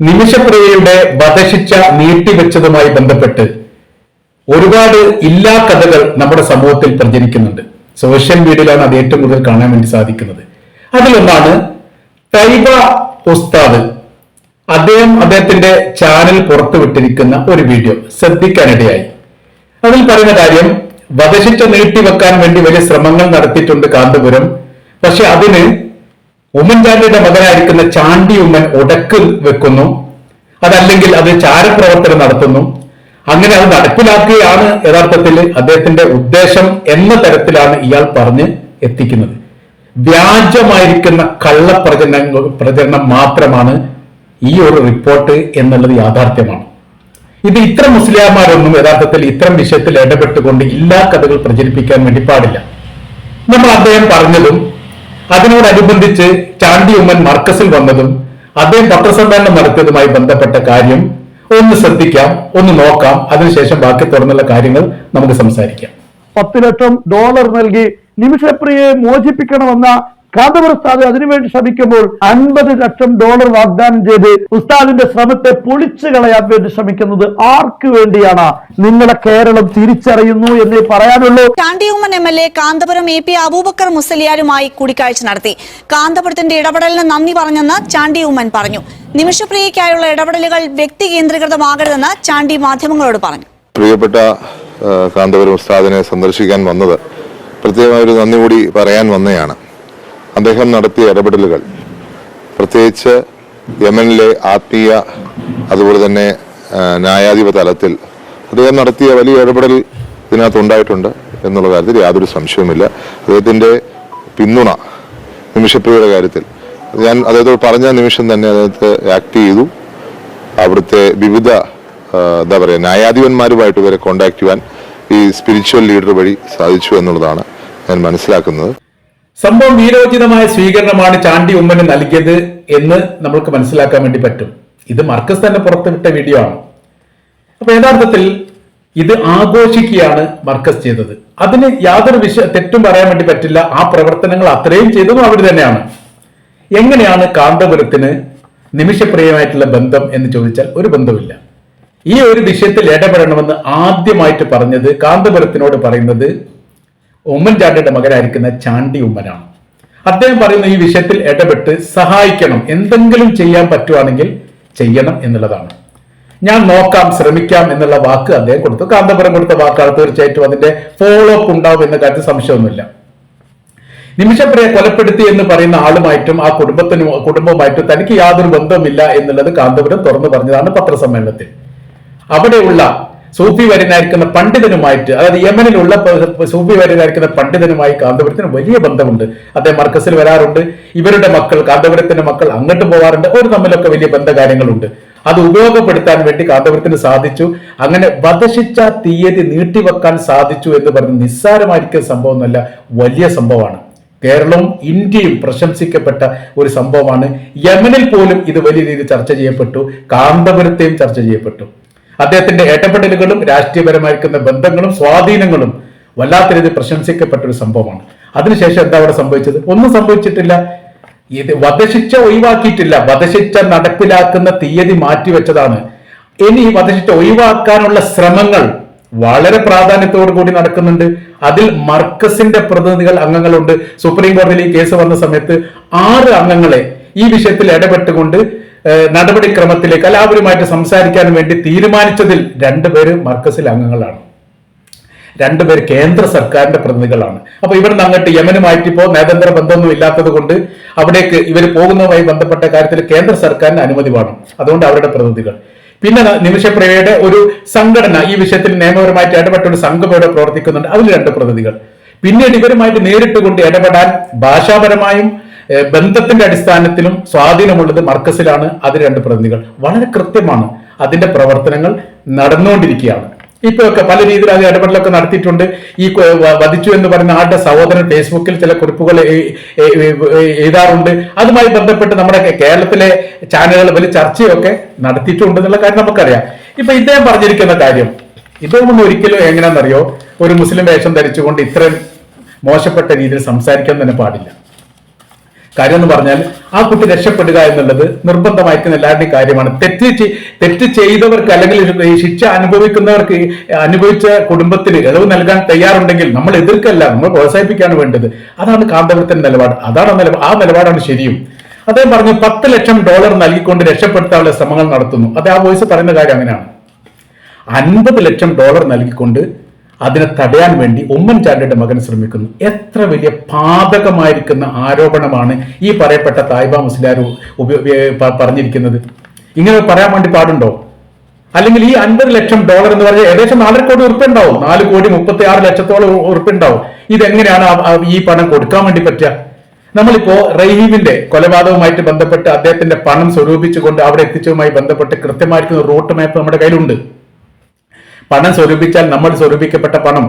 നിമിഷപ്രിയയുടെ വധശിക്ഷ നീട്ടിവെച്ചതുമായി ബന്ധപ്പെട്ട് ഒരുപാട് ഇല്ലാ കഥകൾ നമ്മുടെ സമൂഹത്തിൽ പ്രചരിക്കുന്നുണ്ട്. സോഷ്യൽ മീഡിയയിലാണ് അത് ഏറ്റവും കൂടുതൽ കാണാൻ വേണ്ടി സാധിക്കുന്നത്. അതിലൊന്നാണ് തൈബ ഉസ്താദ്. അദ്ദേഹം അദ്ദേഹത്തിന്റെ ചാനൽ പുറത്തുവിട്ടിരിക്കുന്ന ഒരു വീഡിയോ ശ്രദ്ധിക്കാനിടയായി. അതിൽ പറയുന്ന കാര്യം വധശിക്ഷ നീട്ടിവെക്കാൻ വേണ്ടി വലിയ ശ്രമങ്ങൾ നടത്തിയിട്ടുണ്ട് കാന്തപുരം. പക്ഷെ അതിന് ഉമ്മൻചാണ്ടിയുടെ മകനായിരിക്കുന്ന ചാണ്ടി ഉമ്മൻ ഉടക്ക് വെക്കുന്നു. അതല്ലെങ്കിൽ അത് ചാരപ്രവർത്തനം നടത്തുന്നു. അങ്ങനെ അത് നടപ്പിലാക്കുകയാണ് യഥാർത്ഥത്തിൽ അദ്ദേഹത്തിന്റെ ഉദ്ദേശം എന്ന തരത്തിലാണ് ഇയാൾ പറഞ്ഞ് എത്തിക്കുന്നത്. വ്യാജമായിരിക്കുന്ന കള്ളപ്രചരണങ്ങൾ പ്രചരണം മാത്രമാണ് ഈ ഒരു റിപ്പോർട്ട് എന്നുള്ളത് യാഥാർത്ഥ്യമാണ്. ഇത് ഇത്തരം മുസ്ലിംമാരൊന്നും യഥാർത്ഥത്തിൽ ഇത്തരം വിഷയത്തിൽ ഇടപെട്ടുകൊണ്ട് ഇല്ലാ കഥകൾ പ്രചരിപ്പിക്കാൻ വേണ്ടി പാടില്ല. നമ്മൾ അദ്ദേഹം പറഞ്ഞതും അതിനോടനുബന്ധിച്ച് ചാണ്ടി ഉമ്മൻ മർക്കസിൽ വന്നതും അദ്ദേഹം പത്രസമ്മേളനം നടത്തിയതുമായി ബന്ധപ്പെട്ട കാര്യം ഒന്ന് ശ്രദ്ധിക്കാം ഒന്ന് നോക്കാം. അതിനുശേഷം ബാക്കി തുറന്നുള്ള കാര്യങ്ങൾ നമുക്ക് സംസാരിക്കാം. പത്ത് ലക്ഷം ഡോളർ നൽകി നിമിഷപ്രിയയെ മോചിപ്പിക്കണമെന്ന കാന്തപുര ഉസ്താദ് അതിനുവേണ്ടി ശ്രമിക്കുമ്പോൾ അൻപത് ലക്ഷം ഡോളർ വാഗ്ദാനം ചെയ്ത് ഉസ്താദിന്റെ ശ്രമത്തെ പൊളിച്ചു കളയാൻ വേണ്ടി ശ്രമിക്കുന്നത് ആർക്ക് വേണ്ടിയാണ്? നിങ്ങളെ കേരളം തിരിച്ചറിയുന്നു എന്നേ പറയാനുള്ളൂ. Chandy Oommen M L A Kanthapuram A P Abubakar മുസലിയാരുമായി കൂടിക്കാഴ്ച നടത്തി. കാന്തപുരത്തിന്റെ ഇടപെടലിന് നന്ദി പറഞ്ഞെന്ന് ചാണ്ടി ഉമ്മൻ പറഞ്ഞു. നിമിഷപ്രിയയ്ക്കായുള്ള ഇടപെടലുകൾ വ്യക്തി കേന്ദ്രീകൃതമാകരുതെന്ന് ചാണ്ടി മാധ്യമങ്ങളോട് പറഞ്ഞു. പ്രിയപ്പെട്ട കാന്തപുരം ഉസ്താദിനെ സന്ദർശിക്കാൻ വന്നത് പ്രത്യേകമായ ഒരു നന്ദി കൂടി പറയാൻ വന്നതാണ് അദ്ദേഹം നടത്തിയ ഇടപെടലുകൾ. പ്രത്യേകിച്ച് യമനിലെ ആത്മീയ അതുപോലെ തന്നെ ന്യായാധിപ തലത്തിൽ അദ്ദേഹം നടത്തിയ വലിയ ഇടപെടൽ ഇതിനകത്ത് ഉണ്ടായിട്ടുണ്ട് എന്നുള്ള കാര്യത്തിൽ യാതൊരു സംശയവുമില്ല. അദ്ദേഹത്തിന്റെ പിന്തുണ നിമിഷപ്രിയയുടെ കാര്യത്തിൽ. ഞാൻ അദ്ദേഹത്തോട് പറഞ്ഞ നിമിഷം തന്നെ അദ്ദേഹത്തെ ആക്ട് ചെയ്തു. അവിടുത്തെ വിവിധ എന്താ പറയുക ന്യായാധിപന്മാരുമായിട്ട് ഇവരെ കോണ്ടാക്ട് ചെയ്യാൻ ഈ സ്പിരിച്വൽ ലീഡർ വഴി സാധിച്ചു എന്നുള്ളതാണ് ഞാൻ മനസ്സിലാക്കുന്നത്. സംഭവം വീരോചിതമായ സ്വീകരണമാണ് ചാണ്ടി ഉമ്മന് നൽകിയത് എന്ന് നമ്മൾക്ക് മനസ്സിലാക്കാൻ വേണ്ടി പറ്റും. ഇത് മർക്കസ് തന്നെ പുറത്തുവിട്ട വീഡിയോ ആണ്. അപ്പൊ യഥാർത്ഥത്തിൽ ഇത് ആഘോഷിക്കുകയാണ് മർക്കസ് ചെയ്തത്. അതിന് യാതൊരു വിഷ തെറ്റും പറയാൻ വേണ്ടി പറ്റില്ല. ആ പ്രവർത്തനങ്ങൾ അത്രയും ചെയ്തതും അവർ തന്നെയാണ്. എങ്ങനെയാണ് കാന്തപുരത്തിന് നിമിഷപ്രിയമായിട്ടുള്ള ബന്ധം എന്ന് ചോദിച്ചാൽ ഒരു ബന്ധമില്ല ഈ ഒരു വിഷയത്തിൽ ഇടപെടണമെന്ന് ആദ്യമായിട്ട് പറഞ്ഞത് കാന്തപുരത്തിനോട് പറയുന്നത് ഉമ്മൻചാണ്ടിയുടെ മകനായിരിക്കുന്ന ചാണ്ടി ഉമ്മനാണ്. അദ്ദേഹം പറയുന്ന ഈ വിഷയത്തിൽ ഇടപെട്ട് സഹായിക്കണം എന്തെങ്കിലും ചെയ്യാൻ പറ്റുവാണെങ്കിൽ ചെയ്യണം എന്നുള്ളതാണ്. ഞാൻ നോക്കാം ശ്രമിക്കാം എന്നുള്ള വാക്ക് അദ്ദേഹം കൊടുത്തു. കാന്തപുരം കൊടുത്ത വാക്കാണ് തീർച്ചയായിട്ടും അതിന്റെ ഫോളോ അപ്പ് ഉണ്ടാവും എന്ന കാര്യത്തിൽ സംശയമൊന്നുമില്ല. നിമിഷപ്രിയ കൊലപ്പെടുത്തി എന്ന് പറയുന്ന ആളുമായിട്ടും ആ കുടുംബത്തിനും കുടുംബവുമായിട്ടും തനിക്ക് യാതൊരു ബന്ധവുമില്ല എന്നുള്ളത് കാന്തപുരം തുറന്നു പറഞ്ഞതാണ് പത്രസമ്മേളനത്തിൽ. അവിടെയുള്ള സൂഫി വര്യനായിരിക്കുന്ന പണ്ഡിതനുമായിട്ട് അതായത് യമനിലുള്ള സൂഫി വര്യനായിരിക്കുന്ന പണ്ഡിതനുമായി കാന്തപുരത്തിന് വലിയ ബന്ധമുണ്ട്. അദ്ദേഹം മർക്കസിൽ വരാറുണ്ട്. ഇവരുടെ മക്കൾ കാന്തപുരത്തിന്റെ മക്കൾ അങ്ങോട്ട് പോകാറുണ്ട് അവർ തമ്മിലൊക്കെ വലിയ ബന്ധകാര്യങ്ങളുണ്ട്. അത് ഉപയോഗപ്പെടുത്താൻ വേണ്ടി കാന്തപുരത്തിന് സാധിച്ചു. അങ്ങനെ വധശിച്ച തീയതി നീട്ടിവെക്കാൻ സാധിച്ചു എന്ന് പറഞ്ഞ് നിസ്സാരമായിരിക്കുന്ന സംഭവമൊന്നുമല്ല വലിയ സംഭവമാണ്. കേരളവും ഇന്ത്യയും പ്രശംസിക്കപ്പെട്ട ഒരു സംഭവമാണ്. യമനിൽ പോലും ഇത് വലിയ രീതിയിൽ ചർച്ച ചെയ്യപ്പെട്ടു. കാന്തപുരത്തെയും ചർച്ച ചെയ്യപ്പെട്ടു. അദ്ദേഹത്തിന്റെ ഏറ്റപ്പെടലുകളും രാഷ്ട്രീയപരമായിരിക്കുന്ന ബന്ധങ്ങളും സ്വാധീനങ്ങളും വല്ലാത്ത രീതിയിൽ പ്രശംസിക്കപ്പെട്ട ഒരു സംഭവമാണ്. അതിനുശേഷം എന്താ അവിടെ സംഭവിച്ചത്? ഒന്നും സംഭവിച്ചിട്ടില്ല. ഇത് വധശിക്ഷ ഒഴിവാക്കിയിട്ടില്ല. വധശിക്ഷ നടപ്പിലാക്കുന്ന തീയതി മാറ്റിവെച്ചതാണ്. ഇനി വധശിക്ഷ ഒഴിവാക്കാനുള്ള ശ്രമങ്ങൾ വളരെ പ്രാധാന്യത്തോടു കൂടി നടക്കുന്നുണ്ട്. അതിൽ മർക്കസിന്റെ പ്രതിനിധികൾ അംഗങ്ങളുണ്ട്. സുപ്രീം കോടതിയിൽ ഈ കേസ് വന്ന സമയത്ത് ആറ് അംഗങ്ങളെ ഈ വിഷയത്തിൽ ഇടപെട്ടുകൊണ്ട് നടപടിക്രമത്തിലേക്ക് എല്ലാവരുമായിട്ട് സംസാരിക്കാൻ വേണ്ടി തീരുമാനിച്ചതിൽ രണ്ടുപേര് മർക്കസിൽ അംഗങ്ങളാണ്. രണ്ടുപേർ കേന്ദ്ര സർക്കാരിന്റെ പ്രതിനിധികളാണ്. അപ്പൊ ഇവിടുന്ന് അങ്ങോട്ട് യമനുമായിട്ട് ഇപ്പോൾ നയതന്ത്ര ബന്ധമൊന്നും ഇല്ലാത്തത് കൊണ്ട് അവിടേക്ക് ഇവർ പോകുന്നതുമായി ബന്ധപ്പെട്ട കാര്യത്തിൽ കേന്ദ്ര സർക്കാരിന്റെ അനുമതി വേണം. അതുകൊണ്ട് അവരുടെ പ്രതിനിധികൾ. പിന്നെ നിമിഷപ്രിയയുടെ ഒരു സംഘടന ഈ വിഷയത്തിൽ നിയമപരമായിട്ട് ഇടപെട്ട ഒരു സംഘം ഇവിടെ പ്രവർത്തിക്കുന്നുണ്ട്. അതിൽ രണ്ട് പ്രതിനിധികൾ. പിന്നീട് ഇവരുമായിട്ട് നേരിട്ട് കൊണ്ട് ഇടപെടാൻ ഭാഷാപരമായും ബന്ധത്തിന്റെ അടിസ്ഥാനത്തിലും സ്വാധീനമുള്ളത് മർക്കസിലാണ് അത് രണ്ട് പ്രതിനിധികൾ. വളരെ കൃത്യമാണ് അതിന്റെ പ്രവർത്തനങ്ങൾ നടന്നുകൊണ്ടിരിക്കുകയാണ്. ഇപ്പോഴൊക്കെ പല രീതിയിൽ അത് ഇടപെടലൊക്കെ നടത്തിയിട്ടുണ്ട്. ഈ വധിച്ചു എന്ന് പറയുന്ന ആളുടെ സഹോദരൻ ഫേസ്ബുക്കിൽ ചില കുറിപ്പുകൾ എഴുതാറുണ്ട്. അതുമായി ബന്ധപ്പെട്ട് നമ്മുടെ കേരളത്തിലെ ചാനലുകൾ വലിയ ചർച്ചയൊക്കെ നടത്തിയിട്ടുണ്ട് എന്നുള്ള കാര്യം നമുക്കറിയാം. ഇപ്പൊ ഇദ്ദേഹം പറഞ്ഞിരിക്കുന്ന കാര്യം ഒന്നും ഒരിക്കലും എങ്ങനെയാണെന്നറിയോ? ഒരു മുസ്ലിം വേഷം ധരിച്ചുകൊണ്ട് ഇത്രയും മോശപ്പെട്ട രീതിയിൽ സംസാരിക്കാൻ തന്നെ പാടില്ല. കാര്യം എന്ന് പറഞ്ഞാൽ ആ കുട്ടി രക്ഷപ്പെടുക എന്നുള്ളത് നിർബന്ധമായിരിക്കുന്ന എല്ലാവരുടെയും കാര്യമാണ്. തെറ്റ് തെറ്റ് ചെയ്തവർക്ക് അല്ലെങ്കിൽ ശിക്ഷ അനുഭവിക്കുന്നവർക്ക് അനുഭവിച്ച കുടുംബത്തിന് ഇളവ് നൽകാൻ തയ്യാറുണ്ടെങ്കിൽ നമ്മൾ എതിർക്കല്ല നമ്മൾ പ്രോത്സാഹിപ്പിക്കാണ് വേണ്ടത്. അതാണ് കാന്തപുരത്തിന്റെ നിലപാട്. അതാണ് ആ നിലപാടാണ് ശരിയും. അദ്ദേഹം പറഞ്ഞു പത്ത് ലക്ഷം ഡോളർ നൽകിക്കൊണ്ട് രക്ഷപ്പെടുത്താനുള്ള ശ്രമങ്ങൾ നടത്തുന്നു. അത് ആ വോയിസ് പറയുന്ന കാര്യം അങ്ങനെയാണ്. അൻപത് ലക്ഷം ഡോളർ നൽകിക്കൊണ്ട് അതിനെ തടയാൻ വേണ്ടി ഉമ്മൻചാണ്ടിയുടെ മകൻ ശ്രമിക്കുന്നു. എത്ര വലിയ പാതകമായിരിക്കുന്ന ആരോപണമാണ് ഈ പറയപ്പെട്ട തായ്ബ മുസ്ലിയാർ പറഞ്ഞിരിക്കുന്നത്. ഇങ്ങനെ പറയാൻ വേണ്ടി പാടുണ്ടോ? അല്ലെങ്കിൽ ഈ അൻപത് ലക്ഷം ഡോളർ എന്ന് പറഞ്ഞാൽ ഏകദേശം നാലര കോടി ഉറുപ്പ് ഉണ്ടാവും നാല് കോടി മുപ്പത്തി ആറ് ലക്ഷത്തോളം ഉറുപ്പ് ഉണ്ടാവും ഇതെങ്ങനെയാണ് ഈ പണം കൊടുക്കാൻ വേണ്ടി പറ്റുക? നമ്മളിപ്പോ റഹീമിന്റെ കൊലപാതകവുമായിട്ട് ബന്ധപ്പെട്ട് അദ്ദേഹത്തിന്റെ പണം സ്വരൂപിച്ചുകൊണ്ട് അവിടെ എത്തിച്ചതുമായി ബന്ധപ്പെട്ട് കൃത്യമായിട്ടുള്ള റൂട്ട് മാപ്പ് നമ്മുടെ കയ്യിലുണ്ട്. പണം സ്വരൂപിച്ചാൽ നമ്മൾ സ്വരൂപിക്കപ്പെട്ട പണം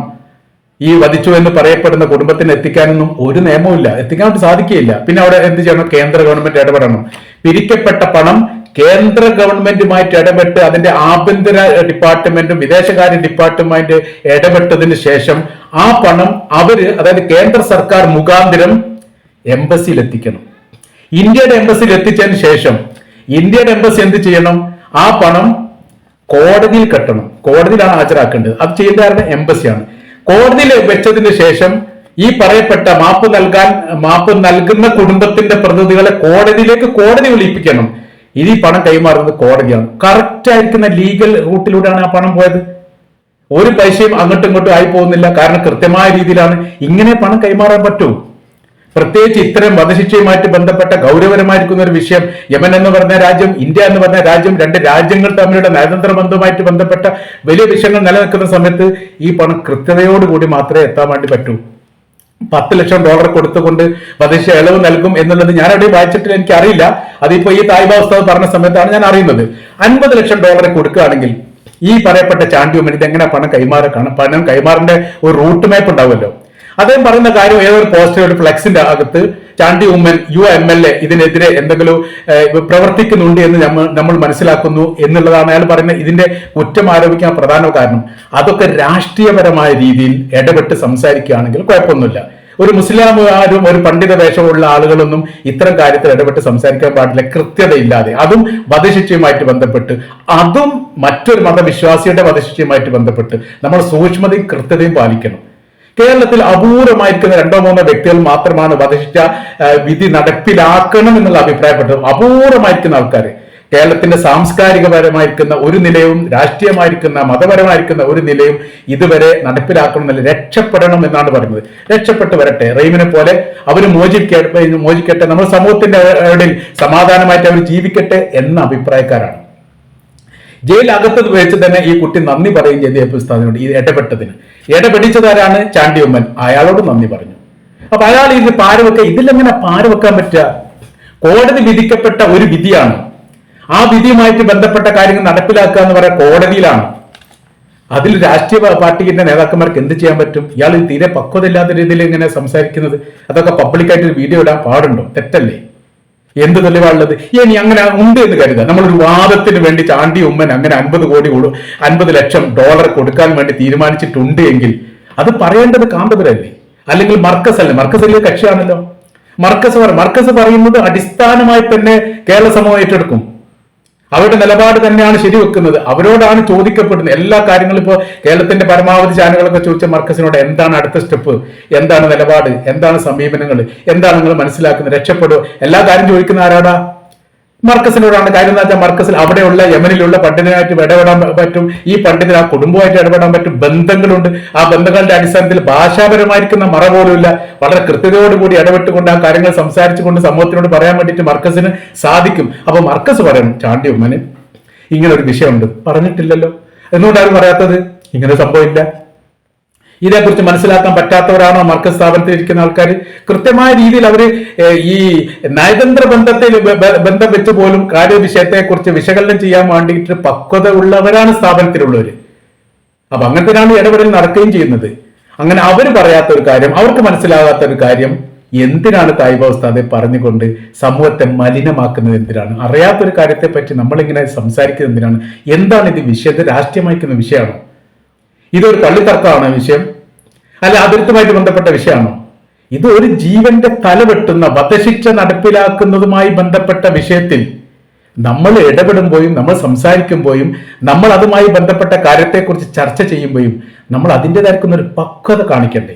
ഈ വധിച്ചു എന്ന് പറയപ്പെടുന്ന കുടുംബത്തിന് എത്തിക്കാനൊന്നും ഒരു നിയമവുമില്ല എത്തിക്കാൻ വേണ്ടി സാധിക്കുകയില്ല. പിന്നെ അവിടെ എന്ത് ചെയ്യണം? കേന്ദ്ര ഗവൺമെന്റ് ഇടപെടണം. പിരിക്കപ്പെട്ട പണം കേന്ദ്ര ഗവൺമെന്റുമായിട്ട് ഇടപെട്ട് അതിന്റെ ആഭ്യന്തര ഡിപ്പാർട്ട്മെന്റും വിദേശകാര്യ ഡിപ്പാർട്ട്മെന്റ് ഇടപെട്ടതിന് ശേഷം ആ പണം അവർ അതായത് കേന്ദ്ര സർക്കാർ മുഖാന്തരം എംബസിയിൽ എത്തിക്കണം ഇന്ത്യയുടെ എംബസിയിൽ എത്തിച്ചതിന് ശേഷം ഇന്ത്യയുടെ എംബസി എന്ത് ചെയ്യണം? ആ പണം കോടതിയിൽ കെട്ടണം. കോടതിയിലാണ് ഹാജരാക്കേണ്ടത്. അത് ചെയ്യേണ്ട കാരണം എംബസിയാണ്. കോടതിയിൽ വെച്ചതിന് ശേഷം ഈ പറയപ്പെട്ട മാപ്പ് നൽകാൻ മാപ്പ് നൽകുന്ന കുടുംബത്തിന്റെ പ്രതിനിധികളെ കോടതിയിലേക്ക് കോടതി വിളിപ്പിക്കണം. ഇനി പണം കൈമാറുന്നത് കോടതിയാണ്. കറക്റ്റ് ആയിരിക്കുന്ന ലീഗൽ റൂട്ടിലൂടെയാണ് ആ പണം പോയത്. ഒരു പൈസയും അങ്ങോട്ടും ഇങ്ങോട്ടും ആയി പോകുന്നില്ല. കാരണം കൃത്യമായ രീതിയിലാണ് ഇങ്ങനെ പണം കൈമാറാൻ പറ്റൂ. പ്രത്യേകിച്ച് ഇത്തരം വധശിക്ഷയുമായിട്ട് ബന്ധപ്പെട്ട ഗൗരവരമായിരിക്കുന്ന ഒരു വിഷയം യമൻ എന്ന് പറഞ്ഞ രാജ്യം ഇന്ത്യ എന്ന് പറഞ്ഞ രാജ്യം രണ്ട് രാജ്യങ്ങൾ തമ്മിലുള്ള നയതന്ത്ര ബന്ധവുമായിട്ട് ബന്ധപ്പെട്ട വലിയ വിഷയങ്ങൾ നിലനിൽക്കുന്ന സമയത്ത് ഈ പണം കൃത്യതയോടുകൂടി മാത്രമേ എത്താൻ വേണ്ടി പറ്റൂ. പത്ത് ലക്ഷം ഡോളർ കൊടുത്തുകൊണ്ട് വധശിക്ഷ ഇളവ് നൽകും എന്നുള്ളത് ഞാൻ അവിടെ എനിക്ക് അറിയില്ല അതിപ്പോ ഈ തായ് പറഞ്ഞ സമയത്താണ് ഞാൻ അറിയുന്നത്. അൻപത് ലക്ഷം ഡോളർ കൊടുക്കുകയാണെങ്കിൽ ഈ പറയപ്പെട്ട ചാണ്ടി ഉമ്മൻ ഇതെങ്ങനെ പണം കൈമാറ പണം കൈമാറിന്റെ ഒരു റൂട്ട് മാപ്പ് ഉണ്ടാവുമല്ലോ. അദ്ദേഹം പറയുന്ന കാര്യം ഏതൊരു പോസ്റ്റർ ഒരു ഫ്ലെക്സിന്റെ അകത്ത് Chandy Oommen U M L A ഇതിനെതിരെ എന്തെങ്കിലും പ്രവർത്തിക്കുന്നുണ്ട് എന്ന് നമ്മൾ നമ്മൾ മനസ്സിലാക്കുന്നു എന്നുള്ളതാണ് അയാൾ പറയുന്നത് ഇതിന്റെ കുറ്റം ആരോപിക്കാൻ പ്രധാന കാരണം. അതൊക്കെ രാഷ്ട്രീയപരമായ രീതിയിൽ ഇടപെട്ട് സംസാരിക്കുകയാണെങ്കിൽ കുഴപ്പമൊന്നുമില്ല. ഒരു മുസ്ലിം ആരും ഒരു പണ്ഡിത വേഷമുള്ള ആളുകളൊന്നും ഇത്തരം കാര്യത്തിൽ ഇടപെട്ട് സംസാരിക്കാൻ പാടില്ല. കൃത്യതയില്ലാതെ. അതും വധശിക്ഷയുമായിട്ട് ബന്ധപ്പെട്ട്. അതും മറ്റൊരു മതവിശ്വാസിയുടെ വധശിക്ഷയുമായിട്ട് ബന്ധപ്പെട്ട്. നമ്മൾ സൂക്ഷ്മതയും കൃത്യതയും പാലിക്കണം. കേരളത്തിൽ അപൂർവമായിരിക്കുന്ന രണ്ടോ മൂന്നോ വ്യക്തികൾ മാത്രമാണ് വധശിക്ഷ വിധി നടപ്പിലാക്കണം എന്നുള്ള അഭിപ്രായപ്പെട്ടത് അപൂർവമായിരിക്കുന്ന ആൾക്കാർ കേരളത്തിന്റെ സാംസ്കാരികപരമായിരിക്കുന്ന ഒരു നിലയും രാഷ്ട്രീയമായിരിക്കുന്ന മതപരമായിരിക്കുന്ന ഒരു നിലയും ഇതുവരെ നടപ്പിലാക്കണമെന്നില്ല. രക്ഷപ്പെടണം എന്നാണ് പറയുന്നത്. രക്ഷപ്പെട്ട് വരട്ടെ. റെയിമിനെ പോലെ അവർ മോചിക്കട്ടെ മോചിക്കട്ടെ. നമ്മുടെ സമൂഹത്തിന്റെ ഇടയിൽ സമാധാനമായിട്ട് അവർ ജീവിക്കട്ടെ എന്ന അഭിപ്രായക്കാരാണ്. ജയിലകത്ത് വെച്ച് തന്നെ ഈ കുട്ടി നന്ദി പറയുകയും ചെയ്തു എ പി ഉസ്താദിനോട് ഈ ഇടപെട്ടതിന്. ഇടപെടിച്ചതാരാണ് ചാണ്ടി ഉമ്മൻ അയാളോട് നന്ദി പറഞ്ഞു. അപ്പൊ അയാൾ ഇത് പാരവെക്ക ഇതിലെങ്ങനെ പാരവെക്കാൻ പറ്റുക? കോടതി വിധിക്കപ്പെട്ട ഒരു വിധിയാണ്. ആ വിധിയുമായിട്ട് ബന്ധപ്പെട്ട കാര്യങ്ങൾ നടപ്പിലാക്കുക എന്ന് പറയാൻ കോടതിയിലാണ്. അതിൽ രാഷ്ട്രീയ പാർട്ടിയുടെ നേതാക്കന്മാർക്ക് എന്ത് ചെയ്യാൻ പറ്റും? ഇയാൾ തീരെ പക്വതയില്ലാത്ത രീതിയിൽ ഇങ്ങനെ സംസാരിക്കുന്നത്. അതൊക്കെ പബ്ലിക്കായിട്ട് വീഡിയോ ഇടാൻ പാടുണ്ടോ? തെറ്റല്ലേ? എന്ത് തെളിവാണുള്ളത് ഇനി അങ്ങനെ ഉണ്ട് എന്ന് കരുതുക. നമ്മളൊരു വാദത്തിന് വേണ്ടി ചാണ്ടി ഉമ്മൻ അങ്ങനെ അൻപത് കോടി കൊടു അൻപത് ലക്ഷം ഡോളർ കൊടുക്കാൻ വേണ്ടി തീരുമാനിച്ചിട്ടുണ്ട് എങ്കിൽ അത് പറയേണ്ടത് കാന്തപുരല്ലേ? അല്ലെങ്കിൽ മർക്കസ് അല്ലേ? മർക്കസ് വലിയ കക്ഷിയാണല്ലോ. മർക്കസ് മർക്കസ് പറയുന്നത് അടിസ്ഥാനമായി തന്നെ കേരള സമൂഹം ഏറ്റെടുക്കും. അവരുടെ നിലപാട് തന്നെയാണ് ശരിവെക്കുന്നത്. അവരോടാണ് ചോദിക്കപ്പെടുന്നത്. എല്ലാ കാര്യങ്ങളും ഇപ്പോൾ കേരളത്തിന്റെ പരമാവധി ചാനലുകളൊക്കെ ചോദിച്ച മർക്കസിനോട് എന്താണ് അടുത്ത സ്റ്റെപ്പ് എന്താണ് നിലപാട്? എന്താണ് സമീപനങ്ങൾ? എന്താണ് നിങ്ങൾ മനസ്സിലാക്കുന്നത്? രക്ഷപ്പെടുക. എല്ലാ കാര്യം ചോദിക്കുന്ന ആരാടാ? മർക്കസിനോടാണ് കാര്യം എന്ന് വെച്ചാൽ മർക്കസിൽ അവിടെയുള്ള യമനിലുള്ള പണ്ഡിതനായിട്ട് ഇടപെടാൻ പറ്റും. ഈ പണ്ഡിതൻ ആ കുടുംബമായിട്ട് ഇടപെടാൻ പറ്റും. ബന്ധങ്ങളുണ്ട്. ആ ബന്ധങ്ങളുടെ അടിസ്ഥാനത്തിൽ ഭാഷാപരമായിരിക്കുന്ന മറ പോലുമില്ല. വളരെ കൃത്യതയോടുകൂടി ഇടപെട്ടുകൊണ്ട് ആ കാര്യങ്ങൾ സംസാരിച്ചുകൊണ്ട് സമൂഹത്തിനോട് പറയാൻ വേണ്ടിയിട്ട് മർക്കസിന് സാധിക്കും. അപ്പൊ മർക്കസ് പറയണം ചാണ്ടി ഉമ്മന് ഇങ്ങനെ ഒരു വിഷയമുണ്ട്. പറഞ്ഞിട്ടില്ലല്ലോ. എന്തുകൊണ്ടാണ് പറയാത്തത്? ഇങ്ങനെ സംഭവമില്ല ഇതേക്കുറിച്ച് മനസ്സിലാക്കാൻ പറ്റാത്തവരാണോ മർക്കസ് സ്ഥാപനത്തിൽ ഇരിക്കുന്ന ആൾക്കാർ കൃത്യമായ രീതിയിൽ അവർ ഈ നയതന്ത്ര ബന്ധത്തിൽ ബന്ധം വെച്ച് പോലും കാര്യവിഷയത്തെക്കുറിച്ച് വിശകലനം ചെയ്യാൻ വേണ്ടിയിട്ട് പക്വത ഉള്ളവരാണ് സ്ഥാപനത്തിലുള്ളവർ അപ്പൊ അങ്ങനത്തെയാണ് ഇടപെടൽ നടക്കുകയും ചെയ്യുന്നത്. അങ്ങനെ അവർ പറയാത്ത ഒരു കാര്യം അവർക്ക് മനസ്സിലാകാത്ത ഒരു കാര്യം എന്തിനാണ് തായ്ബ ഉസ്താദെ പറഞ്ഞുകൊണ്ട് സമൂഹത്തെ മലിനമാക്കുന്നത് എന്തിനാണ്? അറിയാത്തൊരു കാര്യത്തെ പറ്റി നമ്മളിങ്ങനെ സംസാരിക്കുന്നത് എന്തിനാണ്? എന്താണ് ഇത് വിഷയത്തെ രാഷ്ട്രീയമായിക്കുന്ന വിഷയമാണോ? ഇതൊരു തള്ളിത്തർക്കമാണ് വിഷയം. അല്ല അതിർത്തുമായിട്ട് ബന്ധപ്പെട്ട വിഷയമാണോ? ഇത് ഒരു ജീവന്റെ തലവെട്ടുന്ന വധശിക്ഷ നടപ്പിലാക്കുന്നതുമായി ബന്ധപ്പെട്ട വിഷയത്തിൽ നമ്മൾ ഇടപെടുമ്പോഴും നമ്മൾ സംസാരിക്കുമ്പോഴും നമ്മൾ അതുമായി ബന്ധപ്പെട്ട കാര്യത്തെക്കുറിച്ച് ചർച്ച ചെയ്യുമ്പോഴും നമ്മൾ അതിന്റെതായിരിക്കുന്ന ഒരു പക്വത കാണിക്കണ്ടേ?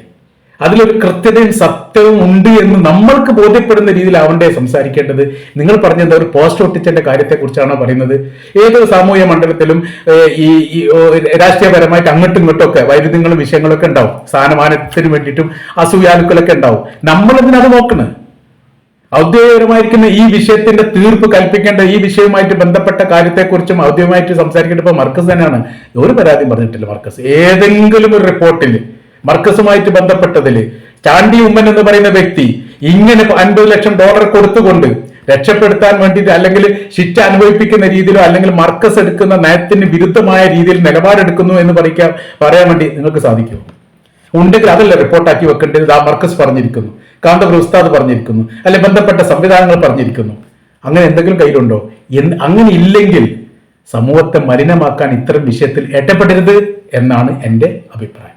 അതിലൊരു കൃത്യതയും സത്യവും ഉണ്ട് എന്ന് നമ്മൾക്ക് ബോധ്യപ്പെടുന്ന രീതിയിലാവണ്ടേ സംസാരിക്കേണ്ടത്? നിങ്ങൾ പറഞ്ഞത് ഒരു പോസ്റ്റ് ഒട്ടിച്ചതിന്റെ കാര്യത്തെക്കുറിച്ചാണോ പറയുന്നത്? ഏതൊരു സാമൂഹ്യ മണ്ഡലത്തിലും ഈ രാഷ്ട്രീയപരമായിട്ട് അങ്ങോട്ടും ഇങ്ങോട്ടും ഒക്കെ വൈരുദ്ധ്യങ്ങളും വിഷയങ്ങളൊക്കെ ഉണ്ടാവും. സ്ഥാനമാനത്തിന് വേണ്ടിയിട്ടും അസൂയാലുക്കളൊക്കെ ഉണ്ടാവും. നമ്മൾ നമ്മളെന്തിനത് നോക്കണേ? ഔദ്യോഗികമായിരിക്കുന്ന ഈ വിഷയത്തിന്റെ തീർപ്പ് കൽപ്പിക്കേണ്ട ഈ വിഷയവുമായിട്ട് ബന്ധപ്പെട്ട കാര്യത്തെക്കുറിച്ചും ഔദ്യോഗികമായിട്ട് സംസാരിക്കേണ്ട ഇപ്പൊ മർക്കസ് തന്നെയാണ്. ഒരു പരാതിയും പറഞ്ഞിട്ടില്ല മർക്കസ്. ഏതെങ്കിലും ഒരു റിപ്പോർട്ടിൽ മർക്കസുമായിട്ട് ബന്ധപ്പെട്ടതിൽ ചാണ്ടി ഉമ്മൻ എന്ന് പറയുന്ന വ്യക്തി ഇങ്ങനെ അൻപത് ലക്ഷം ഡോളർ കൊടുത്തുകൊണ്ട് രക്ഷപ്പെടുത്താൻ വേണ്ടിയിട്ട് അല്ലെങ്കിൽ ശിക്ഷ അനുഭവിപ്പിക്കുന്ന രീതിയിലോ അല്ലെങ്കിൽ മർക്കസ് എടുക്കുന്ന നയത്തിന് വിരുദ്ധമായ രീതിയിൽ നിലപാടെടുക്കുന്നു എന്ന് പറയാൻ പറയാൻ വേണ്ടി നിങ്ങൾക്ക് സാധിക്കും. ഉണ്ടെങ്കിൽ അതല്ല റിപ്പോർട്ടാക്കി വെക്കേണ്ടത്. ആ മർക്കസ് പറഞ്ഞിരിക്കുന്നു. കാന്തപുരം ഉസ്താദ് പറഞ്ഞിരിക്കുന്നു. അല്ലെ ബന്ധപ്പെട്ട സംവിധാനങ്ങൾ പറഞ്ഞിരിക്കുന്നു. അങ്ങനെ എന്തെങ്കിലും കയ്യിലുണ്ടോ? അങ്ങനെ ഇല്ലെങ്കിൽ സമൂഹത്തെ മലിനമാക്കാൻ ഇത്തരം വിഷയത്തിൽ ഇടപെടരുത് എന്നാണ് എന്റെ അഭിപ്രായം.